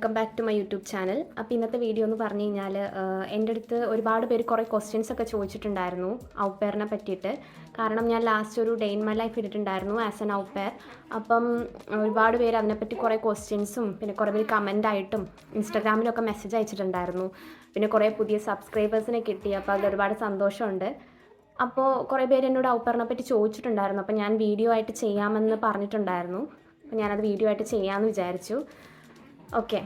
Welcome back to my YouTube channel. അപ്പോൾ ഇന്നത്തെ video എന്ന് പറഞ്ഞു കഴിഞ്ഞാൽ എന്റെ അടുത്ത് ഒരുപാട് പേര് കുറേ ക്വസ്റ്റ്യൻസ് ഒക്കെ ചോദിച്ചിട്ടുണ്ടായിരുന്നു ഔപ്പയറിനെ പറ്റിയിട്ട്. കാരണം ഞാൻ ലാസ്റ്റ് ഒരു ഡേ ഇൻ മൈ ലൈഫ് ഇട്ടിട്ടുണ്ടായിരുന്നു ആസ് എൻ ഔപ്പയർ അപ്പം ഒരുപാട് പേര് അതിനെപ്പറ്റി കുറേ ക്വസ്റ്റ്യൻസും പിന്നെ കുറേ പേര് കമന്റ് ആയിട്ടും ഇൻസ്റ്റാഗ്രാമിലൊക്കെ മെസ്സേജ് അയച്ചിട്ടുണ്ടായിരുന്നു. പിന്നെ കുറേ പുതിയ സബ്സ്ക്രൈബേഴ്സിനെ കിട്ടി അപ്പോൾ അതിൽ ഒരുപാട് സന്തോഷമുണ്ട്. അപ്പോൾ കുറേ പേര് എന്നോട് ഔപ്പറിനെ പറ്റി ചോദിച്ചിട്ടുണ്ടായിരുന്നു. അപ്പോൾ ഞാൻ വീഡിയോ ആയിട്ട് ചെയ്യാമെന്ന് പറഞ്ഞിട്ടുണ്ടായിരുന്നു. അപ്പോൾ ഞാനത് വീഡിയോ ആയിട്ട് ചെയ്യാമെന്ന് വിചാരിച്ചു. ഓക്കെ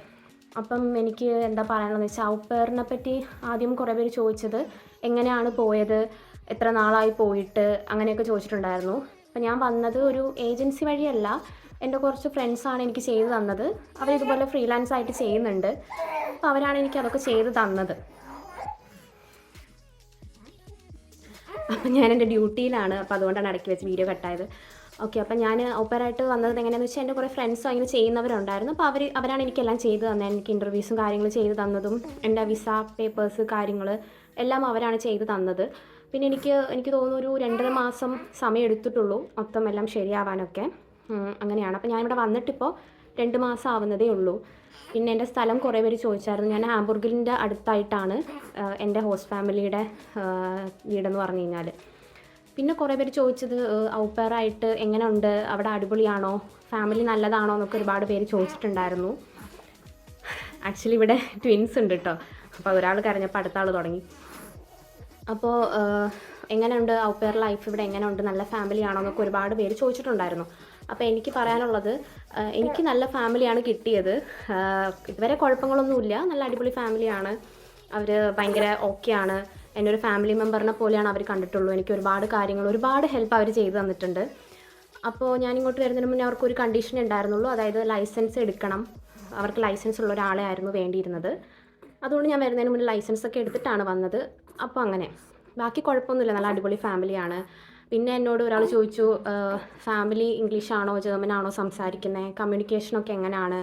അപ്പം എനിക്ക് എന്താ പറയാനുള്ളതെന്ന് വെച്ചാൽ ഔപ്പേറിനെ പറ്റി ആദ്യം കുറേ പേര് ചോദിച്ചത് എങ്ങനെയാണ് പോയത് എത്ര നാളായി പോയിട്ട് അങ്ങനെയൊക്കെ ചോദിച്ചിട്ടുണ്ടായിരുന്നു. അപ്പം ഞാൻ വന്നത് ഒരു ഏജൻസി വഴിയല്ല എന്റെ കുറച്ച് ഫ്രണ്ട്സാണ് എനിക്ക് ചെയ്തു തന്നത്. അവരിതുപോലെ ഫ്രീലാൻസ് ആയിട്ട് ചെയ്യുന്നുണ്ട്. അപ്പോൾ അവരാണ് എനിക്ക് അതൊക്കെ ചെയ്തു തന്നത്. അപ്പം ഞാൻ എന്റെ ഡ്യൂട്ടിയിലാണ്. അപ്പോൾ അതുകൊണ്ടാണ് ഇടയ്ക്ക് വെച്ച് വീഡിയോ കട്ടായത്. ഓക്കെ അപ്പം ഞാൻ ഓപ്പറായിട്ട് വന്നത് എങ്ങനെയാണെന്ന് വെച്ചാൽ എന്റെ കുറേ ഫ്രണ്ട്സും അങ്ങനെ ചെയ്യുന്നവരുണ്ടായിരുന്നു. അപ്പോൾ അവർ അവരാണ് എനിക്കെല്ലാം ചെയ്ത് തന്നത്. എനിക്ക് ഇന്റർവ്യൂസും കാര്യങ്ങളും ചെയ്ത് തന്നതും എന്റെ വിസ പേപ്പേഴ്സ് കാര്യങ്ങൾ എല്ലാം അവരാണ് ചെയ്ത് തന്നത്. പിന്നെ എനിക്ക് എനിക്ക് തോന്നുന്നു ഒരു രണ്ടര മാസം സമയം എടുത്തിട്ടുള്ളൂ മൊത്തം എല്ലാം ശരിയാവാനൊക്കെ. അങ്ങനെയാണ്. അപ്പോൾ ഞാനിവിടെ വന്നിട്ടിപ്പോൾ രണ്ട് മാസം ആവുന്നതേ ഉള്ളൂ. പിന്നെ എന്റെ സ്ഥലം കുറേ പേര് ചോദിച്ചായിരുന്നു. ഞാൻ ഹാംബുർഗിലിന്റെ അടുത്തായിട്ടാണ് എന്റെ ഹോസ്റ്റ് ഫാമിലിയുടെ വീടെന്ന് പറഞ്ഞു കഴിഞ്ഞാൽ പിന്നെ കുറേ പേര് ചോദിച്ചത് എങ്ങനെ ഉണ്ട് അവിടെ അടിപൊളിയാണോ? ഫാമിലി നല്ലതാണോ? എന്നൊക്കെ ഒരുപാട് പേര് ചോദിച്ചിട്ടുണ്ടായിരുന്നു. ആക്ച്വലി ഇവിടെ ട്വിൻസ് ഉണ്ട് കേട്ടോ അപ്പോൾ ഒരാൾ കരഞ്ഞപ്പോൾ അടുത്ത ആൾ തുടങ്ങി. അപ്പോൾ എങ്ങനെയുണ്ട്? ഔപ്പയർ ലൈഫ് ഇവിടെ എങ്ങനെയുണ്ട്? നല്ല ഫാമിലി ആണോ? എന്നൊക്കെ ഒരുപാട് പേര് ചോദിച്ചിട്ടുണ്ടായിരുന്നു. അപ്പോൾ എനിക്ക് പറയാനുള്ളത് എനിക്ക് നല്ല ഫാമിലിയാണ് കിട്ടിയത്. ഇതുവരെ കുഴപ്പങ്ങളൊന്നുമില്ല. നല്ല അടിപൊളി ഫാമിലിയാണ് അവർ ഭയങ്കര ഓക്കെയാണ്. എന്റെ ഒരു ഫാമിലി മെമ്പറിനെ പോലെയാണ് അവർ കണ്ടിട്ടുള്ളൂ. എനിക്ക് ഒരുപാട് കാര്യങ്ങൾ ഒരുപാട് ഹെൽപ്പ് അവർ ചെയ്തു തന്നിട്ടുണ്ട്. അപ്പോൾ ഞാൻ ഇങ്ങോട്ട് വരുന്നതിന് മുന്നേ അവർക്ക് ഒരു കണ്ടീഷൻ ഉണ്ടായിരുന്നുള്ളൂ. അതായത് ലൈസൻസ് എടുക്കണം. അവർക്ക് ലൈസൻസ് ഉള്ള ഒരാളെ ആയിരുന്നു വേണ്ടിയിരുന്നത്. അതുകൊണ്ട് ഞാൻ വരുന്നതിന് മുന്നേ ലൈസൻസ് ഒക്കെ എടുത്തിട്ടാണ് വന്നത്. അപ്പോൾ അങ്ങനെ. ബാക്കി കുഴപ്പമൊന്നുമില്ല. നല്ല അടിപൊളി ഫാമിലിയാണ് പിന്നെ എന്നോട് ഒരാൾ ചോദിച്ചു ഫാമിലി ഇംഗ്ലീഷാണോ ജർമ്മൻ ആണോ സംസാരിക്കുന്നത് കമ്മ്യൂണിക്കേഷനൊക്കെ എങ്ങനെയാണ്?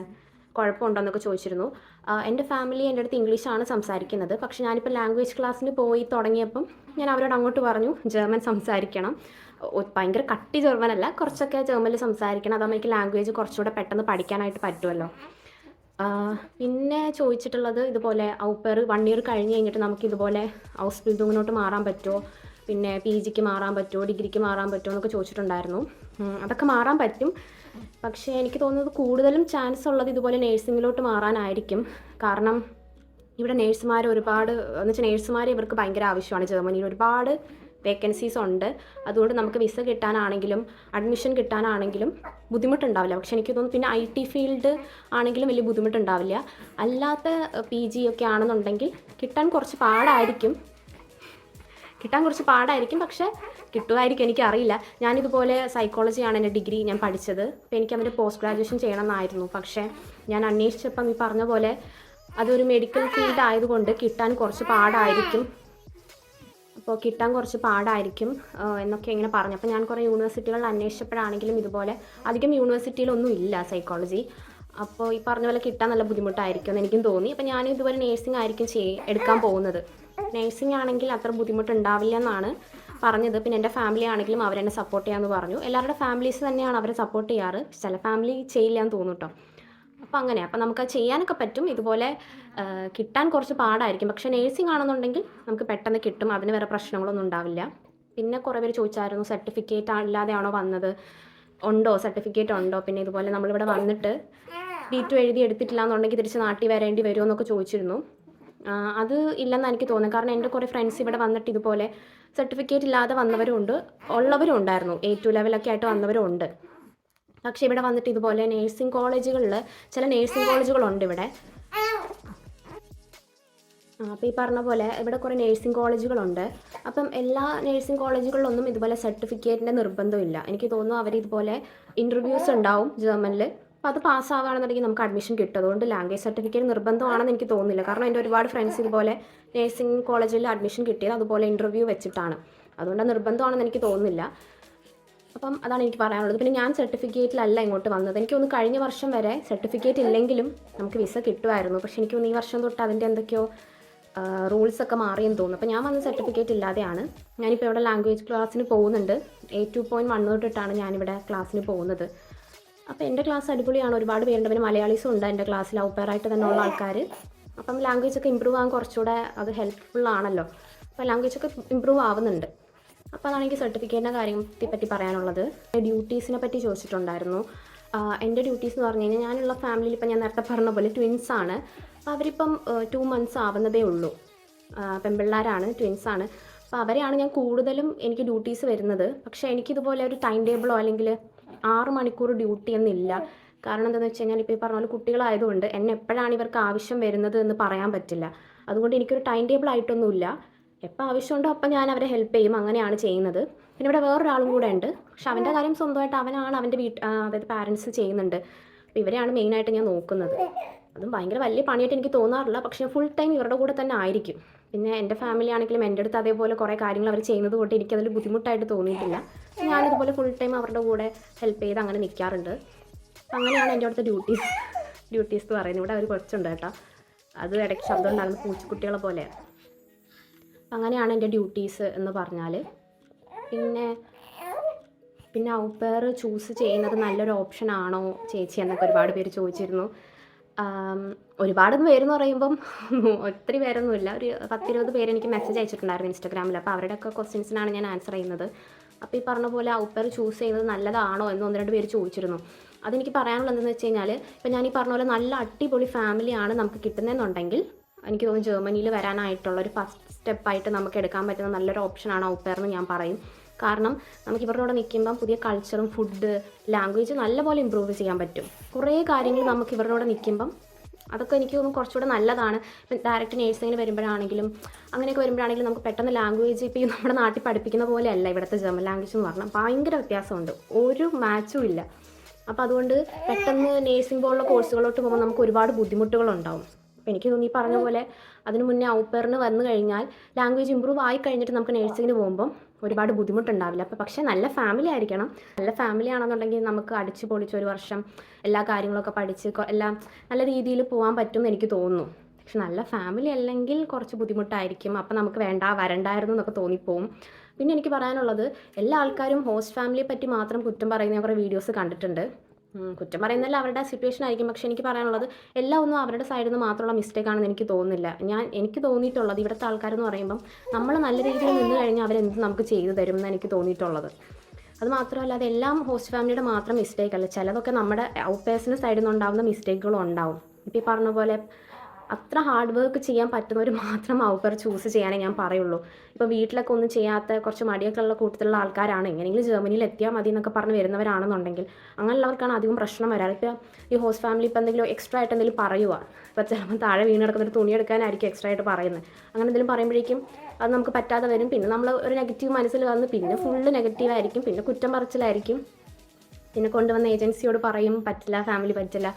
കുഴപ്പമുണ്ടോ എന്നൊക്കെ ചോദിച്ചിരുന്നു എന്റെ ഫാമിലി എന്റെ അടുത്ത് ഇംഗ്ലീഷാണ് സംസാരിക്കുന്നത്. പക്ഷേ ഞാനിപ്പോൾ ലാംഗ്വേജ് ക്ലാസ്സിന് പോയി തുടങ്ങിയപ്പം ഞാൻ അവരോട് അങ്ങോട്ട് പറഞ്ഞു ജർമ്മൻ സംസാരിക്കണം. ഭയങ്കര കട്ടി ജർമ്മൻ അല്ല കുറച്ചൊക്കെ ജർമ്മനിൽ സംസാരിക്കണം. അതാകുമ്പോൾ എനിക്ക് ലാംഗ്വേജ് കുറച്ചുകൂടെ പെട്ടെന്ന് പഠിക്കാനായിട്ട് പറ്റുമല്ലോ. പിന്നെ ചോദിച്ചിട്ടുള്ളത് ഇതുപോലെ ഔപ്പർ വൺ ഇയർ കഴിഞ്ഞ് കഴിഞ്ഞിട്ട് നമുക്ക് ഇതുപോലെ ഹൗസ് ബിൽഡിങ്ങിനോട്ട് മാറാൻ പറ്റുമോ? പിന്നെ പി ജിക്ക് മാറാൻ പറ്റുമോ? ഡിഗ്രിക്ക് മാറാൻ പറ്റുമോ? എന്നൊക്കെ ചോദിച്ചിട്ടുണ്ടായിരുന്നു. അതൊക്കെ മാറാൻ പറ്റും. പക്ഷേ എനിക്ക് തോന്നുന്നത് കൂടുതലും ചാൻസ് ഉള്ളത് ഇതുപോലെ നേഴ്സിങ്ങിലോട്ട് മാറാനായിരിക്കും. കാരണം ഇവിടെ നേഴ്സുമാർ ഒരുപാട് എന്ന് വെച്ചാൽ നേഴ്സുമാർ ഇവർക്ക് ഭയങ്കര ആവശ്യമാണ്. ജർമ്മനിയിൽ ഒരുപാട് വേക്കൻസീസ് ഉണ്ട്. അതുകൊണ്ട് നമുക്ക് വിസ കിട്ടാനാണെങ്കിലും അഡ്മിഷൻ കിട്ടാനാണെങ്കിലും ബുദ്ധിമുട്ടുണ്ടാവില്ല. പക്ഷെ എനിക്ക് തോന്നുന്നു പിന്നെ ഐ ടി ഫീൽഡ് ആണെങ്കിലും വലിയ ബുദ്ധിമുട്ടുണ്ടാവില്ല. അല്ലാത്ത പി ജി ഒക്കെ ആണെന്നുണ്ടെങ്കിൽ കിട്ടാൻ കുറച്ച് പാടായിരിക്കും. കിട്ടാൻ കുറച്ച് പാടായിരിക്കും പക്ഷേ കിട്ടുമായിരിക്കും എനിക്കറിയില്ല. ഞാനിതുപോലെ സൈക്കോളജിയാണ് എന്റെ ഡിഗ്രി ഞാൻ പഠിച്ചത്. അപ്പോൾ എനിക്ക് അവന്റെ പോസ്റ്റ് ഗ്രാജുവേഷൻ ചെയ്യണം ചെയ്യണമെന്നായിരുന്നു. പക്ഷേ ഞാൻ അന്വേഷിച്ചപ്പം ഈ പറഞ്ഞ പോലെ അതൊരു മെഡിക്കൽ ഫീൽഡ് ആയതുകൊണ്ട് കിട്ടാൻ കുറച്ച് പാടായിരിക്കും. അപ്പോൾ കിട്ടാൻ കുറച്ച് പാടായിരിക്കും എന്നൊക്കെ ഇങ്ങനെ പറഞ്ഞു. അപ്പോൾ ഞാൻ കുറേ യൂണിവേഴ്സിറ്റികളിൽ അന്വേഷിച്ചപ്പോഴാണെങ്കിലും ഇതുപോലെ അധികം യൂണിവേഴ്സിറ്റിയിലൊന്നും ഇല്ല സൈക്കോളജി അപ്പോൾ ഈ പറഞ്ഞ പോലെ കിട്ടാൻ നല്ല ബുദ്ധിമുട്ടായിരിക്കും എന്ന് എനിക്കും തോന്നി. അപ്പോൾ ഞാൻ ഇതുപോലെ നേഴ്സിംഗ് ആയിരിക്കും ചെയ് എടുക്കാൻ പോകുന്നത്. നേഴ്സിംഗ് ആണെങ്കിൽ അത്ര ബുദ്ധിമുട്ടുണ്ടാവില്ല എന്നാണ് പറഞ്ഞത്. പിന്നെ എന്റെ ഫാമിലി ആണെങ്കിലും അവരെന്നെ സപ്പോർട്ട് ചെയ്യാമെന്ന് പറഞ്ഞു. എല്ലാവരുടെ ഫാമിലീസ് തന്നെയാണ് അവരെ സപ്പോർട്ട് ചെയ്യാറ്. ചില ഫാമിലി ചെയ്യില്ല എന്ന് തോന്നും കേട്ടോ അപ്പോൾ അങ്ങനെ അപ്പോൾ നമുക്ക് ചെയ്യാനൊക്കെ പറ്റും. ഇതുപോലെ കിട്ടാൻ കുറച്ച് പാടായിരിക്കും. പക്ഷേ നേഴ്സിംഗ് ആണെന്നുണ്ടെങ്കിൽ നമുക്ക് പെട്ടെന്ന് കിട്ടും. അതിന് വേറെ പ്രശ്നങ്ങളൊന്നും ഉണ്ടാവില്ല. പിന്നെ കുറേ പേര് ചോദിച്ചായിരുന്നു സർട്ടിഫിക്കറ്റ് ഇല്ലാതെയാണോ വന്നത്? ഉണ്ടോ? സർട്ടിഫിക്കറ്റ് ഉണ്ടോ? പിന്നെ ഇതുപോലെ നമ്മളിവിടെ വന്നിട്ട് ബി ടു എഴുതി എടുത്തിട്ടില്ല എന്നുണ്ടെങ്കിൽ തിരിച്ച് നാട്ടിൽ വരേണ്ടി വരുമോ എന്നൊക്കെ ചോദിച്ചിരുന്നു. അത് ഇല്ലെന്ന് എനിക്ക് തോന്നുന്നത്. കാരണം എന്റെ കുറേ ഫ്രണ്ട്സ് ഇവിടെ വന്നിട്ട് ഇതുപോലെ സർട്ടിഫിക്കറ്റ് ഇല്ലാതെ വന്നവരും ഉണ്ട് ഉള്ളവരും ഉണ്ടായിരുന്നു. എ ടു ലെവലൊക്കെ ആയിട്ട് വന്നവരും ഉണ്ട്. പക്ഷേ ഇവിടെ വന്നിട്ട് ഇതുപോലെ നേഴ്സിംഗ് കോളേജുകളിൽ ചില നേഴ്സിംഗ് കോളേജുകളുണ്ട് ഇവിടെ. അപ്പോൾ ഈ പറഞ്ഞ പോലെ ഇവിടെ കുറേ നേഴ്സിംഗ് കോളേജുകളുണ്ട് അപ്പം എല്ലാ നേഴ്സിംഗ് കോളേജുകളിലൊന്നും ഇതുപോലെ സർട്ടിഫിക്കറ്റിന്റെ നിർബന്ധമില്ല. എനിക്ക് തോന്നുന്നു അവർ ഇതുപോലെ ഇന്റർവ്യൂസ് ഉണ്ടാവും ജർമ്മനിൽ അപ്പോൾ അത് പാസ്സാവുകയാണെന്നുണ്ടെങ്കിൽ നമുക്ക് അഡ്മിഷൻ കിട്ടും. അതുകൊണ്ട് ലാംഗ്വേജ് സർട്ടിഫിക്കറ്റ് നിർബന്ധമാണെന്ന് എനിക്ക് തോന്നുന്നില്ല. കാരണം എന്റെ ഒരുപാട് ഫ്രണ്ട്സ് ഇതുപോലെ നേഴ്സിംഗ് കോളേജിൽ അഡ്മിഷൻ കിട്ടിയത് അതുപോലെ ഇന്റർവ്യൂ വെച്ചിട്ടാണ്. അതുകൊണ്ട് നിർബന്ധമാണെന്ന് എനിക്ക് തോന്നുന്നില്ല. അപ്പം അതാണ് എനിക്ക് പറയാനുള്ളത്. പിന്നെ ഞാൻ സർട്ടിഫിക്കറ്റിലല്ല ഇങ്ങോട്ട് വന്നത്. എനിക്ക് ഒന്ന് കഴിഞ്ഞ വർഷം വരെ സർട്ടിഫിക്കറ്റ് ഇല്ലെങ്കിലും നമുക്ക് വിസ കിട്ടുമായിരുന്നു. പക്ഷെ എനിക്ക് ഒന്ന് ഈ വർഷം തൊട്ട് അതിന്റെ എന്തൊക്കെയോ റൂൾസ് ഒക്കെ മാറിയെന്ന് തോന്നുന്നു. അപ്പോൾ ഞാൻ വന്ന സർട്ടിഫിക്കറ്റ് ഇല്ലാതെയാണ്. ഞാനിപ്പോൾ ഇവിടെ ലാംഗ്വേജ് ക്ലാസ്സിന് പോകുന്നുണ്ട്. എ ടു പോയിന്റ് വൺ തൊട്ടിട്ടാണ് ഞാനിവിടെ ക്ലാസ്സിന് പോകുന്നത്. അപ്പോൾ എന്റെ ക്ലാസ് അടിപൊളിയാണ്. ഒരുപാട് പേരുണ്ട്. പിന്നെ മലയാളീസും ഉണ്ട് എന്റെ ക്ലാസ്സിൽ ഔപ്പയറായിട്ട് തന്നെ ഉള്ള ആൾക്കാർ അപ്പം ലാംഗ്വേജ് ഒക്കെ ഇമ്പ്രൂവ് ആകാൻ കുറച്ചുകൂടെ അത് ഹെൽപ്ഫുൾ ആണല്ലോ. അപ്പോൾ ലാംഗ്വേജ് ഒക്കെ ഇമ്പ്രൂവ് ആവുന്നുണ്ട്. അപ്പോൾ അതാണ് എനിക്ക് സർട്ടിഫിക്കറ്റിന്റെ കാര്യത്തെ പറ്റി പറയാനുള്ളത്. ഡ്യൂട്ടീസിനെ പറ്റി ചോദിച്ചിട്ടുണ്ടായിരുന്നു. എന്റെ ഡ്യൂട്ടീസ് എന്ന് പറഞ്ഞു കഴിഞ്ഞാൽ ഞാനുള്ള ഫാമിലിയിൽ ഇപ്പം ഞാൻ നേരത്തെ പറഞ്ഞ പോലെ ട്വിൻസ് ആണ്. അപ്പോൾ അവരിപ്പം ടു മന്ത്സ് ആവുന്നതേ ഉള്ളൂ. പെമ്പിള്ളാരാണ് ട്വിൻസ് ആണ്. അപ്പോൾ അവരെയാണ് ഞാൻ കൂടുതലും എനിക്ക് ഡ്യൂട്ടീസ് വരുന്നത്. പക്ഷേ എനിക്കിതുപോലെ ഒരു ടൈം ടേബിളോ അല്ലെങ്കിൽ ആറ് മണിക്കൂർ ഡ്യൂട്ടി എന്നില്ല. കാരണം എന്താണെന്ന് വെച്ച് കഴിഞ്ഞാൽ ഇപ്പോൾ ഈ പറഞ്ഞ പോലെ കുട്ടികളായതുകൊണ്ട് എന്നെ എപ്പോഴാണ് ഇവർക്ക് ആവശ്യം വരുന്നത് എന്ന് പറയാൻ പറ്റില്ല. അതുകൊണ്ട് എനിക്കൊരു ടൈം ടേബിൾ ആയിട്ടൊന്നുമില്ല. എപ്പോൾ ആവശ്യമുണ്ടോ അപ്പം ഞാൻ അവരെ ഹെൽപ്പ് ചെയ്യും. അങ്ങനെയാണ് ചെയ്യുന്നത്. പിന്നെ ഇവിടെ വേറൊരാളും കൂടെ ഉണ്ട്. പക്ഷെ അവന്റെ കാര്യം സ്വന്തമായിട്ട് അവനാണ് അവന്റെ വീട്ട് അതായത് പാരൻസ് ചെയ്യുന്നുണ്ട്. അപ്പോൾ ഇവരെയാണ് മെയിനായിട്ട് ഞാൻ നോക്കുന്നത്. അതും ഭയങ്കര വലിയ പണിയായിട്ട് എനിക്ക് തോന്നാറില്ല. പക്ഷേ ഫുൾ ടൈം ഇവരുടെ കൂടെ തന്നെ ആയിരിക്കും. പിന്നെ എന്റെ ഫാമിലി ആണെങ്കിലും എന്റെ അടുത്ത് അതേപോലെ കുറേ കാര്യങ്ങൾ അവർ ചെയ്യുന്നത് കൊണ്ട് എനിക്കതിൽ ബുദ്ധിമുട്ടായിട്ട് തോന്നിയിട്ടില്ല. ഞാനിതുപോലെ ഫുൾ ടൈം അവരുടെ കൂടെ ഹെൽപ്പ് ചെയ്ത് അങ്ങനെ നിൽക്കാറുണ്ട് അങ്ങനെയാണ് എന്റെ അടുത്ത ഡ്യൂട്ടീസ് ഡ്യൂട്ടീസ് എന്ന് പറയുന്നത്. ഇവിടെ ഒരു കൊച്ചുണ്ട് കേട്ടോ. അത് ഇടയ്ക്ക് ശബ്ദം ഉണ്ടാകുന്ന പൂച്ചക്കുട്ടികളെ പോലെ. അങ്ങനെയാണ് എന്റെ ഡ്യൂട്ടീസ് എന്ന് പറഞ്ഞാൽ പിന്നെ പിന്നെ ഔപ്പയർ ചൂസ് ചെയ്യുന്നത് നല്ലൊരു ഓപ്ഷൻ ആണോ ചേച്ചി എന്നൊക്കെ ഒരുപാട് പേര് ചോദിച്ചിരുന്നു. ഒരുപാട് പേരെന്ന് പറയുമ്പം ഒത്തിരി പേരൊന്നുമില്ല. ഒരു പത്തിരുപത് പേര് എനിക്ക് മെസ്സേജ് അയച്ചിട്ടുണ്ടായിരുന്നു ഇൻസ്റ്റാഗ്രാമിൽ അപ്പോൾ അവരുടെയൊക്കെ ക്വസ്റ്റ്യൻസിനാണ് ഞാൻ ആൻസർ ചെയ്യുന്നത്. അപ്പോൾ ഈ പറഞ്ഞ പോലെ ഔപ്പയർ ചൂസ് ചെയ്യുന്നത് നല്ലതാണോ എന്ന് ഒന്ന് രണ്ട് പേര് ചോദിച്ചിരുന്നു. അതെനിക്ക് പറയാനുള്ളത് എന്താണെന്ന് വെച്ച് കഴിഞ്ഞാൽ ഇപ്പം ഞാൻ ഈ പറഞ്ഞ പോലെ നല്ല അടിപൊളി ഫാമിലിയാണ് നമുക്ക് കിട്ടുന്നതെന്നുണ്ടെങ്കിൽ എനിക്ക് തോന്നുന്നു ജർമ്മനിയിൽ വരാനായിട്ടുള്ള ഒരു ഫസ്റ്റ് സ്റ്റെപ്പായിട്ട് നമുക്ക് എടുക്കാൻ പറ്റുന്ന നല്ലൊരു ഓപ്ഷനാണ് ഔപ്പയർ എന്ന് ഞാൻ പറയും. കാരണം നമുക്ക് ഇവരുടെ കൂടെ നിൽക്കുമ്പം പുതിയ കൾച്ചറും ഫുഡ് ലാംഗ്വേജ് നല്ലപോലെ ഇമ്പ്രൂവ് ചെയ്യാൻ പറ്റും. കുറേ കാര്യങ്ങൾ നമുക്ക് ഇവരുടെ കൂടെ നിൽക്കുമ്പം അതൊക്കെ എനിക്ക് തോന്നുന്നു കുറച്ചുകൂടെ നല്ലതാണ്. ഇപ്പം ഡയറക്റ്റ് നേഴ്സിങ്ങിന് വരുമ്പോഴാണെങ്കിലും അങ്ങനെയൊക്കെ വരുമ്പോഴാണെങ്കിലും നമുക്ക് പെട്ടെന്ന് ലാംഗ്വേജ് ഇപ്പോൾ നമ്മുടെ നാട്ടിൽ പഠിപ്പിക്കുന്ന പോലെയല്ല ഇവിടുത്തെ ജർമ്മൻ ലാംഗ്വേജ് എന്ന് പറഞ്ഞാൽ. ഭയങ്കര വ്യത്യാസമുണ്ട്. ഒരു മാച്ചും ഇല്ല. അപ്പോൾ അതുകൊണ്ട് പെട്ടെന്ന് നേഴ്സിംഗ് പോലുള്ള കോഴ്സുകളോട്ട് പോകുമ്പോൾ നമുക്ക് ഒരുപാട് ബുദ്ധിമുട്ടുകളുണ്ടാവും. അപ്പോൾ എനിക്ക് തോന്നി പറഞ്ഞ പോലെ അതിന് മുന്നേ ഔപ്പറിന് വന്നു കഴിഞ്ഞാൽ ലാംഗ്വേജ് ഇമ്പ്രൂവ് ആയി കഴിഞ്ഞിട്ട് നമുക്ക് നേഴ്സിങ്ങിന് പോകുമ്പം ഒരുപാട് ബുദ്ധിമുട്ടുണ്ടാവില്ല. അപ്പോൾ പക്ഷേ നല്ല ഫാമിലി ആയിരിക്കണം. നല്ല ഫാമിലി ആണെന്നുണ്ടെങ്കിൽ നമുക്ക് അടിച്ചു പൊളിച്ച് ഒരു വർഷം എല്ലാ കാര്യങ്ങളൊക്കെ പഠിച്ച് എല്ലാം നല്ല രീതിയിൽ പോകാൻ പറ്റും എനിക്ക് തോന്നുന്നു. പക്ഷെ നല്ല ഫാമിലി അല്ലെങ്കിൽ കുറച്ച് ബുദ്ധിമുട്ടായിരിക്കും. അപ്പം നമുക്ക് വേണ്ട വരണ്ടായിരുന്നു എന്നൊക്കെ തോന്നിപ്പോവും. പിന്നെ എനിക്ക് പറയാനുള്ളത് എല്ലാ ആൾക്കാരും ഹോസ്റ്റ് ഫാമിലിയെ പറ്റി മാത്രം കുറ്റം പറയുന്ന കുറേ വീഡിയോസ് കണ്ടിട്ടുണ്ട്. കുറ്റം പറയുന്നതല്ല അവരുടെ സിറ്റുവേഷൻ ആയിരിക്കും. പക്ഷെ എനിക്ക് പറയാനുള്ളത് എല്ലാം ഒന്നും അവരുടെ സൈഡിൽ നിന്ന് മാത്രമുള്ള മിസ്റ്റേക്ക് ആണെന്ന് എനിക്ക് തോന്നുന്നില്ല. ഞാൻ എനിക്ക് തോന്നിയിട്ടുള്ളത് ഇവിടുത്തെ ആൾക്കാരെന്ന് പറയുമ്പം നമ്മൾ നല്ല രീതിയിൽ നിന്ന് കഴിഞ്ഞാൽ അവരെന്ത് നമുക്ക് ചെയ്തു തരും എന്ന് എനിക്ക് തോന്നിയിട്ടുള്ളത്. അത് മാത്രമല്ല അതെല്ലാം ഹോസ്റ്റ് ഫാമിലിയുടെ മാത്രം മിസ്റ്റേക്ക് അല്ല. ചിലതൊക്കെ നമ്മുടെ ഔട്ട് പേഴ്സിന്റെ സൈഡിൽ നിന്ന് ഉണ്ടാകുന്ന മിസ്റ്റേക്കുകളും ഉണ്ടാവും. ഇപ്പോൾ ഈ പറഞ്ഞ പോലെ അത്ര ഹാർഡ് വർക്ക് ചെയ്യാൻ പറ്റുന്നവർ മാത്രം അവർ ചൂസ് ചെയ്യാനേ ഞാൻ പറയുള്ളൂ. ഇപ്പോൾ വീട്ടിലൊക്കെ ഒന്നും ചെയ്യാത്ത കുറച്ച് മടിയൊക്കെ ഉള്ള കൂട്ടത്തിലുള്ള ആൾക്കാരാണ്. എങ്ങനെയെങ്കിലും ജർമ്മനിയിൽ എത്തിയാൽ മതി എന്നൊക്കെ പറഞ്ഞ് വരുന്നവരാണെന്നുണ്ടെങ്കിൽ അങ്ങനെയുള്ളവർക്കാണ് അധികം പ്രശ്നം വരാറ്. ഇപ്പോൾ ഈ ഹോസ്റ്റ് ഫാമിലി ഇപ്പോൾ എന്തെങ്കിലും എക്സ്ട്രാ ആയിട്ട് എന്തെങ്കിലും പറയുക ഇപ്പോൾ ചിലപ്പോൾ താഴെ വീണ് കിടക്കുന്ന ഒരു തുണി എടുക്കാനായിരിക്കും എക്സ്ട്രാ ആയിട്ട് പറയുന്നത്. അങ്ങനെ എന്തെങ്കിലും പറയുമ്പോഴേക്കും അത് നമുക്ക് പറ്റാതെ വരും. പിന്നെ നമ്മൾ ഒരു നെഗറ്റീവ് മനസ്സിൽ വന്ന് പിന്നെ ഫുള്ള് നെഗറ്റീവ് ആയിരിക്കും. പിന്നെ കുറ്റം പറച്ചിലായിരിക്കും. പിന്നെ കൊണ്ടുവന്ന ഏജൻസിയോട് പറയും പറ്റില്ല ഫാമിലി പറ്റില്ല.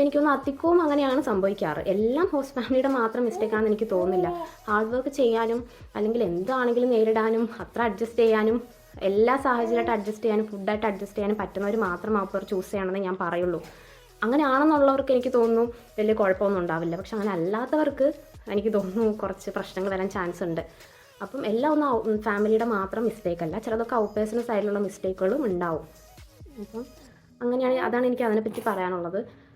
എനിക്ക് തോന്നുന്നു അധികവും അങ്ങനെയാണ് സംഭവിക്കാറ്. എല്ലാം ഹോസ്റ്റ് ഫാമിലിയുടെ മാത്രം മിസ്റ്റേക്ക് ആണെന്ന് എനിക്ക് തോന്നുന്നില്ല. ഹാർഡ് വർക്ക് ചെയ്യാനും അല്ലെങ്കിൽ എന്താണെങ്കിലും നേരിടാനും അത്ര അഡ്ജസ്റ്റ് ചെയ്യാനും എല്ലാ സാഹചര്യമായിട്ട് അഡ്ജസ്റ്റ് ചെയ്യാനും ഫുഡായിട്ട് അഡ്ജസ്റ്റ് ചെയ്യാനും പറ്റുന്നവർ മാത്രം അവർ ചൂസ് ചെയ്യണമെന്ന് ഞാൻ പറയുള്ളൂ. അങ്ങനെ ആണെന്നുള്ളവർക്ക് എനിക്ക് തോന്നുന്നു വലിയ കുഴപ്പമൊന്നും ഉണ്ടാവില്ല. പക്ഷെ അങ്ങനെ അല്ലാത്തവർക്ക് എനിക്ക് തോന്നുന്നു കുറച്ച് പ്രശ്നങ്ങൾ വരാൻ ചാൻസ് ഉണ്ട്. അപ്പം എല്ലാം ഒന്നും ഫാമിലിയുടെ മാത്രം മിസ്റ്റേക്ക് അല്ല. ചിലതൊക്കെ ഔപ്പേഴ്സിന്റെ സൈഡിലുള്ള മിസ്റ്റേക്കുകളും ഉണ്ടാവും. അപ്പം അങ്ങനെയാണ് അതാണ് എനിക്ക് അതിനെപ്പറ്റി പറയാനുള്ളത്.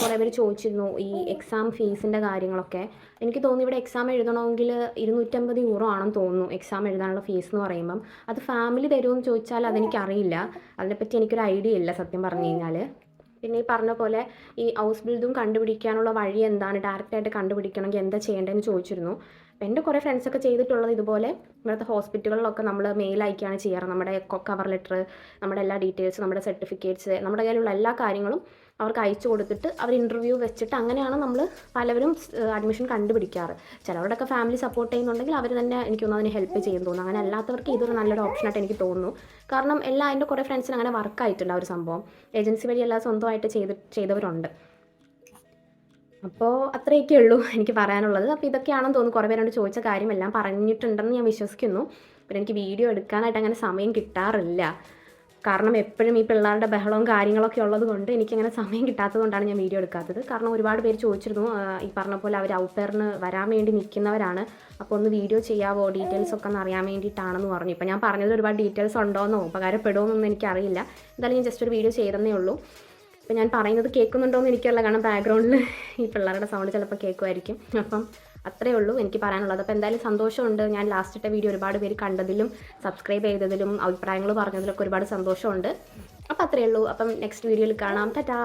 കുറേ പേര് ചോദിച്ചിരുന്നു ഈ എക്സാം ഫീസിന്റെ കാര്യങ്ങളൊക്കെ. എനിക്ക് തോന്നുന്നു ഇവിടെ എക്സാം എഴുതണമെങ്കിൽ ഇരുന്നൂറ്റമ്പത് യൂറോ ആണെന്ന് തോന്നുന്നു എക്സാം എഴുതാനുള്ള ഫീസ് എന്ന് പറയുമ്പം. അത് ഫാമിലി തരുമെന്ന് ചോദിച്ചാൽ അതെനിക്കറിയില്ല. അതിനെപ്പറ്റി എനിക്കൊരു ഐഡിയ ഇല്ല സത്യം പറഞ്ഞു കഴിഞ്ഞാൽ പിന്നെ ഈ പറഞ്ഞ പോലെ ഈ ഹൗസ് ബിൽഡും കണ്ടുപിടിക്കാനുള്ള വഴി എന്താണ്? ഡയറക്റ്റായിട്ട് കണ്ടുപിടിക്കണമെങ്കിൽ എന്താ ചെയ്യേണ്ടതെന്ന് ചോദിച്ചിരുന്നു. എന്റെ കുറേ ഫ്രണ്ട്സൊക്കെ ചെയ്തിട്ടുള്ളത് ഇതുപോലെ ഇവിടുത്തെ ഹോസ്പിറ്റലുകളിലൊക്കെ നമ്മൾ മെയിൽ അയക്കുകയാണ് ചെയ്യാറ്. നമ്മുടെ കവർ ലെറ്റർ നമ്മുടെ എല്ലാ ഡീറ്റെയിൽസ് നമ്മുടെ സർട്ടിഫിക്കറ്റ്സ് നമ്മുടെ കയ്യിലുള്ള എല്ലാ കാര്യങ്ങളും അവർക്ക് അയച്ചു കൊടുത്തിട്ട് അവർ ഇന്റർവ്യൂ വെച്ചിട്ട് അങ്ങനെയാണ് നമ്മൾ പലവരും അഡ്മിഷൻ കണ്ടുപിടിക്കാറ്. ചിലവരുടെയൊക്കെ ഫാമിലി സപ്പോർട്ട് ചെയ്യുന്നുണ്ടെങ്കിൽ അവർ തന്നെ എനിക്ക് തോന്നുന്നു അതിന് ഹെൽപ്പ് ചെയ്യാൻ തോന്നുന്നു. അങ്ങനെ അല്ലാത്തവർക്ക് ഇതൊരു നല്ലൊരു ഓപ്ഷനായിട്ട് എനിക്ക് തോന്നുന്നു. കാരണം എല്ലാ എന്റെ കുറേ ഫ്രണ്ട്സിന് അങ്ങനെ വർക്ക് ആയിട്ടുണ്ട് ആ ഒരു സംഭവം. ഏജൻസി വഴി എല്ലാം സ്വന്തമായിട്ട് ചെയ്ത് ചെയ്തവരുണ്ട്. അപ്പോൾ അത്രയൊക്കെ ഉള്ളൂ എനിക്ക് പറയാനുള്ളത്. അപ്പോൾ ഇതൊക്കെയാണെന്ന് തോന്നുന്നു കുറേ പേരോട് ചോദിച്ച കാര്യമെല്ലാം പറഞ്ഞിട്ടുണ്ടെന്ന് ഞാൻ വിശ്വസിക്കുന്നു. പിന്നെ എനിക്ക് വീഡിയോ എടുക്കാനായിട്ട് അങ്ങനെ സമയം കിട്ടാറില്ല. കാരണം എപ്പോഴും ഈ പിള്ളേരുടെ ബഹളവും കാര്യങ്ങളൊക്കെ ഉള്ളത് കൊണ്ട് എനിക്കങ്ങനെ സമയം കിട്ടാത്തത് കൊണ്ടാണ് ഞാൻ വീഡിയോ എടുക്കാത്തത്. കാരണം ഒരുപാട് പേര് ചോദിച്ചിരുന്നു ഈ പറഞ്ഞ പോലെ അവർ ഔപ്പറിന് വരാൻ വേണ്ടി നിൽക്കുന്നവരാണ്. അപ്പോൾ ഒന്ന് വീഡിയോ ചെയ്യാവോ ഡീറ്റെയിൽസ് ഒക്കെ ഒന്ന് അറിയാൻ വേണ്ടിയിട്ടാണെന്ന് പറഞ്ഞു. ഇപ്പോൾ ഞാൻ പറഞ്ഞത് ഒരുപാട് ഡീറ്റെയിൽസ് ഉണ്ടോയെന്നോ ഉപകാരപ്പെടുമോ എന്നൊന്നും എനിക്കറിയില്ല. എന്തായാലും ഞാൻ ജസ്റ്റ് ഒരു വീഡിയോ ചെയ്തെന്നേ ഉള്ളൂ. അപ്പം ഞാൻ പറയുന്നത് കേൾക്കുന്നുണ്ടോ എന്ന് എനിക്കറിയില്ല. കാരണം ബാക്ക്ഗ്രൗണ്ടിൽ ഈ പിള്ളേരുടെ സൗണ്ട് ചിലപ്പോൾ കേൾക്കുമായിരിക്കും. അപ്പം അത്രേ ഉള്ളൂ എനിക്ക് പറയാനുള്ളത്. അപ്പോൾ എന്തായാലും സന്തോഷമുണ്ട്. ഞാൻ ലാസ്റ്റ് ഇട്ട വീഡിയോ ഒരുപാട് പേര് കണ്ടതിലും സബ്സ്ക്രൈബ് ചെയ്തതിലും അഭിപ്രായങ്ങൾ പറഞ്ഞതിലൊക്കെ ഒരുപാട് സന്തോഷമുണ്ട്. അപ്പോൾ അത്രേ ഉള്ളൂ. അപ്പം നെക്സ്റ്റ് വീഡിയോയിൽ കാണാം. ടാറ്റാ